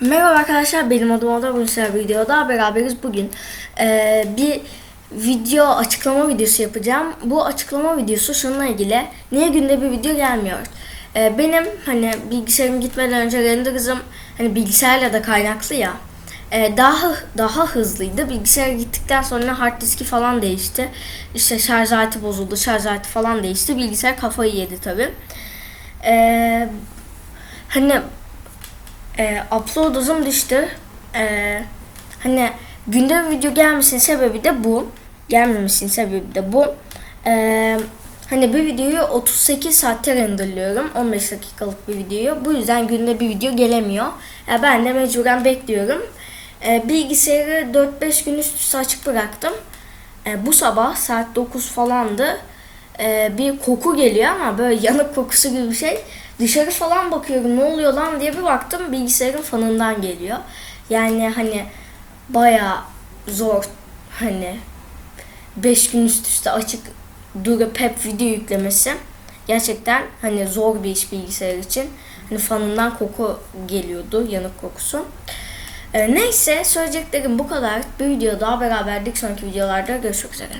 Merhaba arkadaşlar benim adım Ada bugün bir videoda beraberiz. Bugün Ee, bir video açıklama videosu yapacağım. Bu açıklama videosu şununla ilgili. Niye günde bir video gelmiyor? Ee, benim hani bilgisayarım gitmeden önce render hızım hani bilgisayarla da kaynaklı ya. Ee, daha daha hızlıydı. Bilgisayar gittikten sonra hard diski falan değişti. İşte şarj aleti bozuldu şarj aleti falan değişti. Bilgisayar kafayı yedi tabi Ee, hani e, upload hızım düştü. E, hani günde video gelmesinin sebebi de bu. Gelmemesinin sebebi de bu. E, hani bir videoyu 38 saatte renderlıyorum. 15 dakikalık bir videoyu. Bu yüzden günde bir video gelemiyor. E, ben de mecburen bekliyorum. E, bilgisayarı 4-5 gün üst üste açık bıraktım. E, bu sabah saat 9 falandı. E, bir koku geliyor ama böyle yanık kokusu gibi bir şey. Dışarı falan bakıyorum ne oluyor lan diye bir baktım bilgisayarın fanından geliyor. Yani hani baya zor hani 5 gün üst üste açık durup hep video yüklemesi. Gerçekten hani zor bir iş bilgisayar için. Hani fanından koku geliyordu yanık kokusu. Ee, neyse söyleyeceklerim bu kadar. Bir video daha beraberdik. Sonraki videolarda görüşmek üzere.